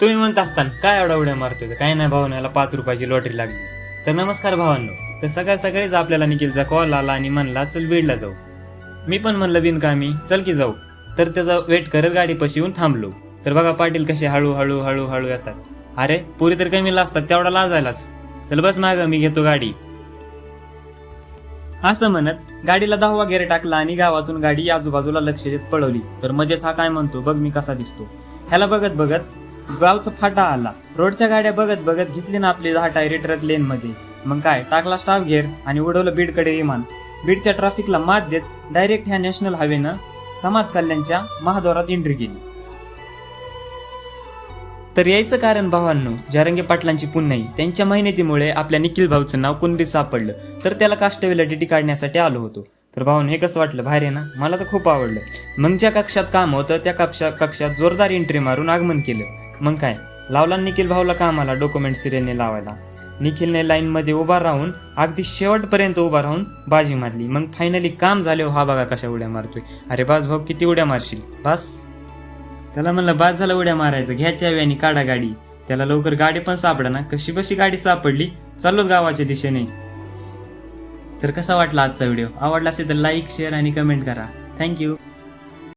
तुम्ही म्हणत असताना काय एवढ्या उड्या मारतोय? काय नाही भावानं याला पाच रुपयाची लॉटरी लागली. तर नमस्कार भावांनो. तर सकाळ सकाळीच आपल्याला निखिलचा कॉल आला आणि म्हणला चल बीडला जाऊ. मी पण म्हणलं बिनकामी चल की जाऊ. तर त्याचा वेट करत गाडीपाशी येऊन थांबलो. तर बघा पाटील कसे हळूहळू हळूहळू येतात. अरे पुरी तर कमी लाजतात तेवढा लाजायलाच. चल बस माग मी घेतो गाडी. असं म्हणत गाडीला दहावा वगैरे टाकला आणि गावातून गाडी आजूबाजूला लक्ष देत पळवली. तर मध्येच हा काय म्हणतो बघ मी कसा दिसतो. ह्याला बघत बघत गावचा फाटा आला. रोडच्या गाड्या बघत बघत घेतली ना आपली दहा टायरी ट्रक लेन मध्ये मग काय टाकला स्टाफ घेर आणि उडवलं बीडकडे विमान. बीडच्या ट्रॅफिकला मात देत डायरेक्ट ह्या नॅशनल हायवेनं समाज कल्याणच्या महाद्वारात एंट्री केली. तर यायचं कारण भावांनो जारंगे पाटलांची पुन्हाई. त्यांच्या मेहनतीमुळे आपल्या निखिल भाऊचं नाव कुणबी सापडलं. तर त्याला काष्टवेला डीटी काढण्यासाठी आलो होतो. तर भाऊन हे कसं वाटलं? भारी ना. मला तर खूप आवडलं. मग ज्या कक्षात काम होतं त्या कक्षा कक्षात जोरदार एंट्री मारून आगमन केलं. मग काय? लावला निखिल भाऊला कामाला डॉक्युमेंट सिरियलने लावायला? निखिलने लाईनमध्ये उभा राहून अगदी शेवटपर्यंत उभा राहून बाजी मारली. मग फायनली काम झाले हो, हा बघा कशा उड्या मारतोय. अरे बास भाऊ किती उड्या मारशील. बास. त्याला म्हणलं बास झाला उड्या मारायचं घ्यायच्या चावी आणि काढा गाडी. त्याला लवकर गाडी पण सापडा ना. कशी बशी गाडी सापडली? चाललोच गावाच्या दिशेने. तर कसा वाटला आजचा व्हिडिओ? आवडला असेल तर लाईक शेअर आणि कमेंट करा. Thank you